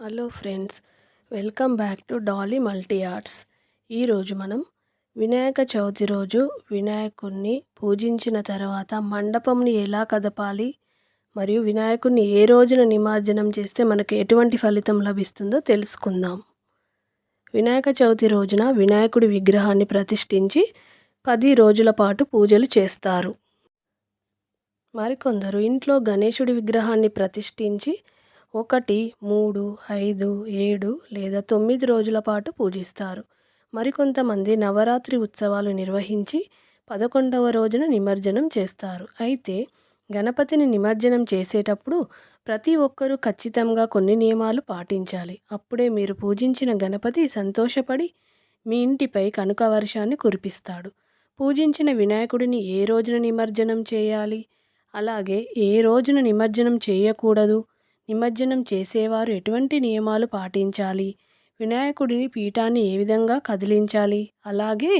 Hello friends welcome back to Dolly multi arts. ఈరోజు మనం వినాయక చవితి రోజు వినాయకుణ్ణి పూజించిన తర్వాత మండపంని ఎలా కదపాలి మరియు వినాయకుణ్ణి ఏ రోజున నిమజ్జనం చేస్తే మనకు ఎటువంటి ఫలితం లభిస్తుందో తెలుసుకుందాం. వినాయక చవితి రోజున వినాయకుడి విగ్రహాన్ని ప్రతిష్ఠించి పది రోజుల పాటు పూజలు చేస్తారు. మరికొందరు ఇంట్లో గణేశుడి విగ్రహాన్ని ప్రతిష్ఠించి ఒకటి మూడు ఐదు ఏడు లేదా తొమ్మిది రోజుల పాటు పూజిస్తారు. మరికొంతమంది నవరాత్రి ఉత్సవాలు నిర్వహించి పదకొండవ రోజున నిమజ్జనం చేస్తారు. అయితే గణపతిని నిమజ్జనం చేసేటప్పుడు ప్రతి ఒక్కరూ ఖచ్చితంగా కొన్ని నియమాలు పాటించాలి. అప్పుడే మీరు పూజించిన గణపతి సంతోషపడి మీ ఇంటిపై కనుక వర్షాన్ని కురిపిస్తాడు. పూజించిన వినాయకుడిని ఏ రోజున నిమజ్జనం చేయాలి? అలాగే ఏ రోజున నిమజ్జనం చేయకూడదు? నిమజ్జనం చేసేవారు ఎటువంటి నియమాలు పాటించాలి? వినాయకుడిని పీఠాన్ని ఏ విధంగా కదిలించాలి? అలాగే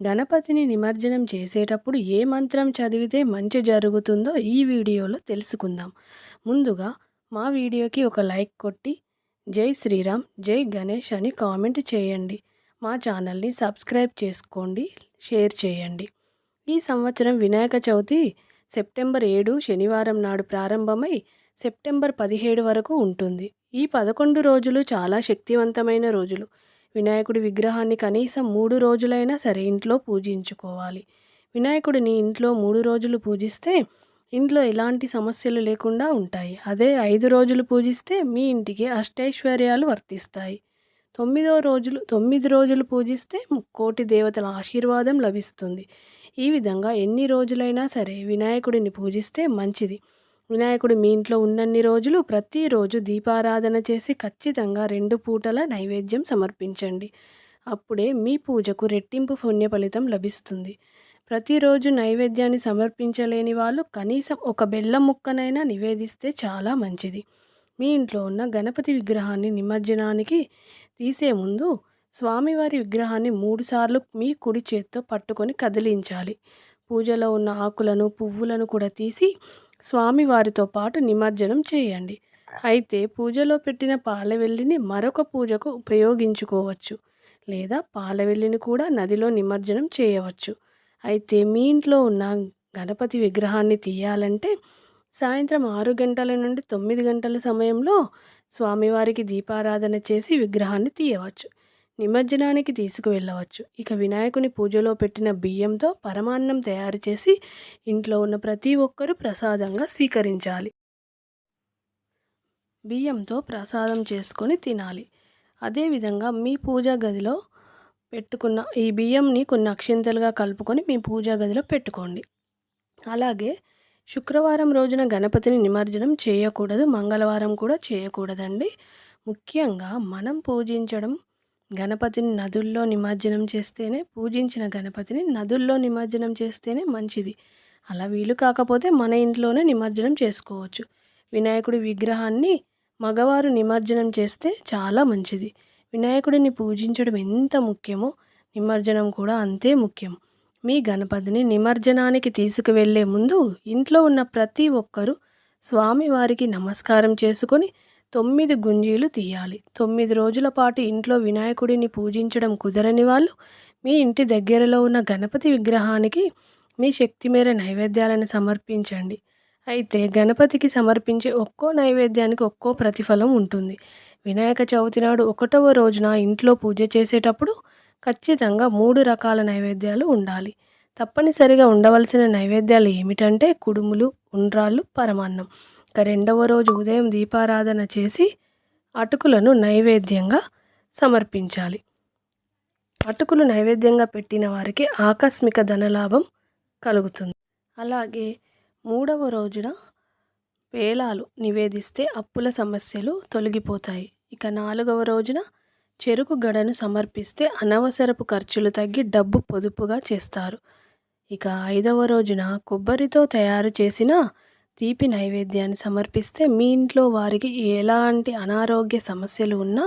గణపతిని నిమజ్జనం చేసేటప్పుడు ఏ మంత్రం చదివితే మంచి జరుగుతుందో ఈ వీడియోలో తెలుసుకుందాం. ముందుగా మా వీడియోకి ఒక లైక్ కొట్టి జై శ్రీరామ్ జై గణేష్ అని కామెంట్ చేయండి. మా ఛానల్ని సబ్స్క్రైబ్ చేసుకోండి షేర్ చేయండి. ఈ సంవత్సరం వినాయక చవితి సెప్టెంబర్ ఏడు శనివారం నాడు ప్రారంభమై సెప్టెంబర్ పదిహేడు వరకు ఉంటుంది. ఈ పదకొండు రోజులు చాలా శక్తివంతమైన రోజులు. వినాయకుడి విగ్రహాన్ని కనీసం మూడు రోజులైనా సరే ఇంట్లో పూజించుకోవాలి. వినాయకుడిని ఇంట్లో మూడు రోజులు పూజిస్తే ఇంట్లో ఎలాంటి సమస్యలు లేకుండా ఉంటాయి. అదే ఐదు రోజులు పూజిస్తే మీ ఇంటికి అష్టైశ్వర్యాలు వర్తిస్తాయి. తొమ్మిదో రోజులు తొమ్మిది రోజులు పూజిస్తే ముక్కోటి దేవతల ఆశీర్వాదం లభిస్తుంది. ఈ విధంగా ఎన్ని రోజులైనా సరే వినాయకుడిని పూజిస్తే మంచిది. వినాయకుడు మీ ఇంట్లో ఉన్నన్ని రోజులు ప్రతిరోజు దీపారాధన చేసి ఖచ్చితంగా రెండు పూటల నైవేద్యం సమర్పించండి. అప్పుడే మీ పూజకు రెట్టింపు పుణ్య ఫలితం లభిస్తుంది. ప్రతిరోజు నైవేద్యాన్ని సమర్పించలేని వాళ్ళు కనీసం ఒక బెల్లం ముక్కనైనా నివేదిస్తే చాలా మంచిది. మీ ఇంట్లో ఉన్న గణపతి విగ్రహాన్ని నిమజ్జనానికి తీసే ముందు స్వామివారి విగ్రహాన్ని మూడుసార్లు మీ కుడి చేత్తో పట్టుకొని కదిలించాలి. పూజలో ఉన్న ఆకులను పువ్వులను కూడా తీసి స్వామివారితో పాటు నిమజ్జనం చేయండి. అయితే పూజలో పెట్టిన పాలవెల్లిని మరొక పూజకు ఉపయోగించుకోవచ్చు. లేదా పాలవెల్లిని కూడా నదిలో నిమజ్జనం చేయవచ్చు. అయితే మీ ఇంట్లో ఉన్న గణపతి విగ్రహాన్ని తీయాలంటే సాయంత్రం ఆరు గంటల నుండి తొమ్మిది గంటల సమయంలో స్వామివారికి దీపారాధన చేసి విగ్రహాన్ని తీయవచ్చు. నిమజ్జనానికి తీసుకువెళ్ళవచ్చు. ఇక వినాయకుని పూజలో పెట్టిన బియ్యంతో పరమాన్నం తయారు చేసి ఇంట్లో ఉన్న ప్రతి ఒక్కరూ ప్రసాదంగా స్వీకరించాలి. బియ్యంతో ప్రసాదం చేసుకొని తినాలి. అదేవిధంగా మీ పూజా గదిలో పెట్టుకున్న ఈ బియ్యంని కొన్ని అక్షింతలుగా కలుపుకొని మీ పూజా గదిలో పెట్టుకోండి. అలాగే శుక్రవారం రోజున గణపతిని నిమజ్జనం చేయకూడదు మంగళవారం కూడా చేయకూడదండి. ముఖ్యంగా మనం పూజించడం గణపతిని నదుల్లో నిమజ్జనం చేస్తేనే పూజించిన గణపతిని నదుల్లో నిమజ్జనం చేస్తేనే మంచిది. అలా వీలు కాకపోతే మన ఇంట్లోనే నిమజ్జనం చేసుకోవచ్చు. వినాయకుడి విగ్రహాన్ని మగవారు నిమజ్జనం చేస్తే చాలా మంచిది. వినాయకుడిని పూజించడం ఎంత ముఖ్యమో నిమజ్జనం కూడా అంతే ముఖ్యం. మీ గణపతిని నిమజ్జనానికి తీసుకువెళ్ళే ముందు ఇంట్లో ఉన్న ప్రతి ఒక్కరూ స్వామివారికి నమస్కారం చేసుకొని తొమ్మిది గుంజీలు తీయాలి. తొమ్మిది రోజుల పాటు ఇంట్లో వినాయకుడిని పూజించడం కుదరని వాళ్ళు మీ ఇంటి దగ్గరలో ఉన్న గణపతి విగ్రహానికి మీ శక్తి మేర నైవేద్యాలను సమర్పించండి. అయితే గణపతికి సమర్పించే ఒక్కో నైవేద్యానికి ఒక్కో ప్రతిఫలం ఉంటుంది. వినాయక చవితి నాడు ఒకటవ రోజున ఇంట్లో పూజ చేసేటప్పుడు ఖచ్చితంగా మూడు రకాల నైవేద్యాలు ఉండాలి. తప్పనిసరిగా ఉండవలసిన నైవేద్యాలు ఏమిటంటే కుడుములు ఉండ్రాళ్ళు పరమాన్నం. ఇక రెండవ రోజు ఉదయం దీపారాధన చేసి అటుకులను నైవేద్యంగా సమర్పించాలి. అటుకులు నైవేద్యంగా పెట్టిన వారికి ఆకస్మిక ధనలాభం కలుగుతుంది. అలాగే మూడవ రోజున పేలాలు నివేదిస్తే అప్పుల సమస్యలు తొలగిపోతాయి. ఇక నాలుగవ రోజున చెరుకు గడను సమర్పిస్తే అనవసరపు ఖర్చులు తగ్గి డబ్బు పొదుపుగా చేస్తారు. ఇక ఐదవ రోజున కొబ్బరితో తయారు చేసిన తీపి నైవేద్యాన్ని సమర్పిస్తే మీ ఇంట్లో వారికి ఎలాంటి అనారోగ్య సమస్యలు ఉన్నా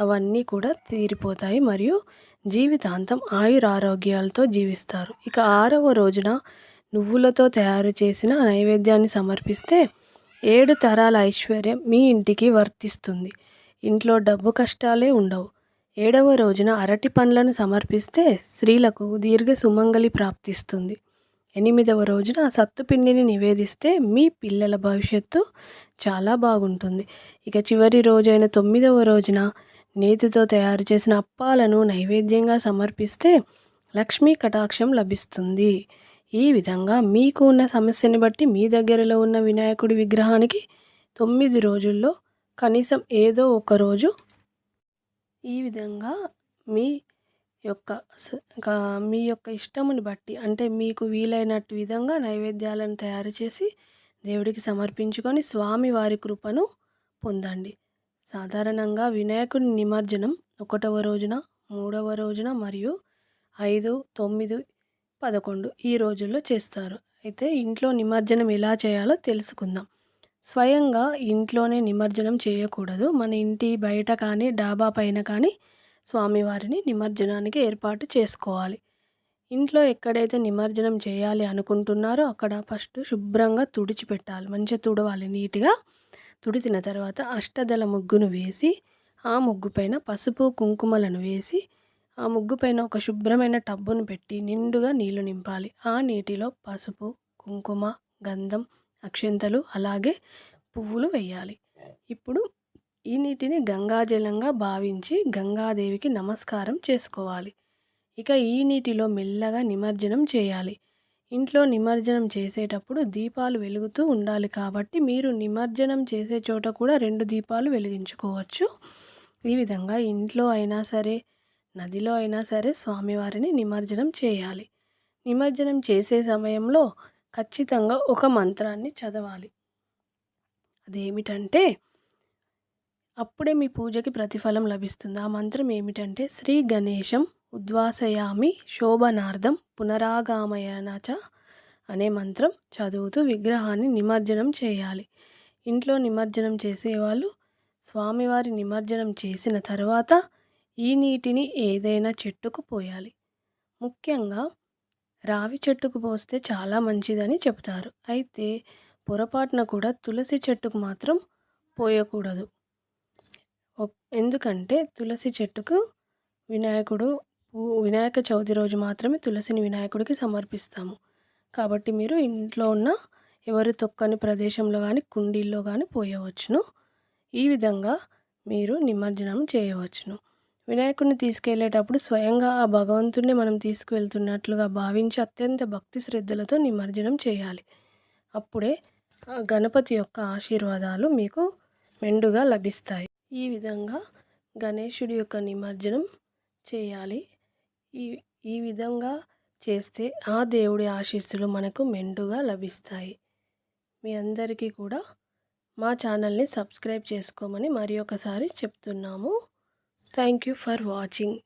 అవన్నీ కూడా తీరిపోతాయి మరియు జీవితాంతం ఆయురారోగ్యాలతో జీవిస్తారు. ఇక ఆరవ రోజున నువ్వులతో తయారు చేసిన నైవేద్యాన్ని సమర్పిస్తే ఏడు తరాల ఐశ్వర్యం మీ ఇంటికి వర్తిస్తుంది. ఇంట్లో డబ్బు కష్టాలే ఉండవు. ఏడవ రోజున అరటి పండ్లను సమర్పిస్తే స్త్రీలకు దీర్ఘ సుమంగళి ప్రాప్తిస్తుంది. ఎనిమిదవ రోజున సత్తుపిండిని నివేదిస్తే మీ పిల్లల భవిష్యత్తు చాలా బాగుంటుంది. ఇక చివరి రోజైన తొమ్మిదవ రోజున నేతితో తయారు చేసిన అప్పాలను నైవేద్యంగా సమర్పిస్తే లక్ష్మీ కటాక్షం లభిస్తుంది. ఈ విధంగా మీకు ఉన్న సమస్యని బట్టి మీ దగ్గరలో ఉన్న వినాయకుడి విగ్రహానికి తొమ్మిది రోజుల్లో కనీసం ఏదో ఒక రోజు ఈ విధంగా మీ యొక్క మీ యొక్క ఇష్టముని బట్టి అంటే మీకు వీలైనట్టు విధంగా నైవేద్యాలను తయారు చేసి దేవుడికి సమర్పించుకొని స్వామి వారి కృపను పొందండి. సాధారణంగా వినాయకుడి నిమజ్జనం ఒకటవ రోజున మూడవ రోజున మరియు ఐదు తొమ్మిది పదకొండు ఈ రోజుల్లో చేస్తారు. అయితే ఇంట్లో నిమజ్జనం ఎలా చేయాలో తెలుసుకుందాం. స్వయంగా ఇంట్లోనే నిమజ్జనం చేయకూడదు. మన ఇంటి బయట కానీ డాబా పైన కానీ స్వామివారిని నిమజ్జనానికి ఏర్పాటు చేసుకోవాలి. ఇంట్లో ఎక్కడైతే నిమజ్జనం చేయాలి అనుకుంటున్నారో అక్కడ ఫస్ట్ శుభ్రంగా తుడిచిపెట్టాలి మంచిగా తుడవాలి నీట్గా. తుడిచిన తర్వాత అష్టదల ముగ్గును వేసి ఆ ముగ్గు పైన పసుపు కుంకుమలను వేసి ఆ ముగ్గు పైన ఒక శుభ్రమైన టబ్బును పెట్టి నిండుగా నీళ్ళు నింపాలి. ఆ నీటిలో పసుపు కుంకుమ గంధం అక్షింతలు అలాగే పువ్వులు వేయాలి. ఇప్పుడు ఈ నీటిని గంగాజలంగా భావించి గంగాదేవికి నమస్కారం చేసుకోవాలి. ఇక ఈ నీటిలో మెల్లగా నిమజ్జనం చేయాలి. ఇంట్లో నిమజ్జనం చేసేటప్పుడు దీపాలు వెలుగుతూ ఉండాలి కాబట్టి మీరు నిమజ్జనం చేసే చోట కూడా రెండు దీపాలు వెలిగించుకోవచ్చు. ఈ విధంగా ఇంట్లో అయినా సరే నదిలో అయినా సరే స్వామివారిని నిమజ్జనం చేయాలి. నిమజ్జనం చేసే సమయంలో ఖచ్చితంగా ఒక మంత్రాన్ని చదవాలి. అదేమిటంటే అప్పుడే మీ పూజకి ప్రతిఫలం లభిస్తుంది. ఆ మంత్రం ఏమిటంటే శ్రీ గణేశం ఉద్వాసయామి శోభనార్థం పునరాగామయనచ అనే మంత్రం చదువుతూ విగ్రహాన్ని నిమజ్జనం చేయాలి. ఇంట్లో నిమజ్జనం చేసేవాళ్ళు స్వామివారి నిమజ్జనం చేసిన తర్వాత ఈ నీటిని ఏదైనా చెట్టుకు పోయాలి. ముఖ్యంగా రావి చెట్టుకు పోస్తే చాలా మంచిదని చెప్తారు. అయితే పొరపాటున కూడా తులసి చెట్టుకు మాత్రం పోయకూడదు. ఎందుకంటే తులసి చెట్టుకు వినాయకుడు వినాయక చవితి రోజు మాత్రమే తులసిని వినాయకుడికి సమర్పిస్తాము. కాబట్టి మీరు ఇంట్లో ఉన్న ఎవరు తొక్కని ప్రదేశంలో కానీ కుండీల్లో కానీ పోయవచ్చును. ఈ విధంగా మీరు నిమజ్జనం చేయవచ్చును. వినాయకుడిని తీసుకెళ్ళేటప్పుడు స్వయంగా ఆ భగవంతుడిని మనం తీసుకువెళ్తున్నట్లుగా భావించి అత్యంత భక్తి శ్రద్ధలతో నిమజ్జనం చేయాలి. అప్పుడే ఆ గణపతి యొక్క ఆశీర్వాదాలు మీకు మెండుగా లభిస్తాయి. ఈ విధంగా గణేశుడి యొక్క నిమజ్జనం చేయాలి. ఈ ఈ విధంగా చేస్తే ఆ దేవుడి ఆశీస్సులు మనకు మెండుగా లభిస్తాయి. మీ అందరికీ కూడా మా ఛానల్ని సబ్స్క్రైబ్ చేసుకోమని మరి ఒకసారి చెప్తున్నాము. Thank you for watching.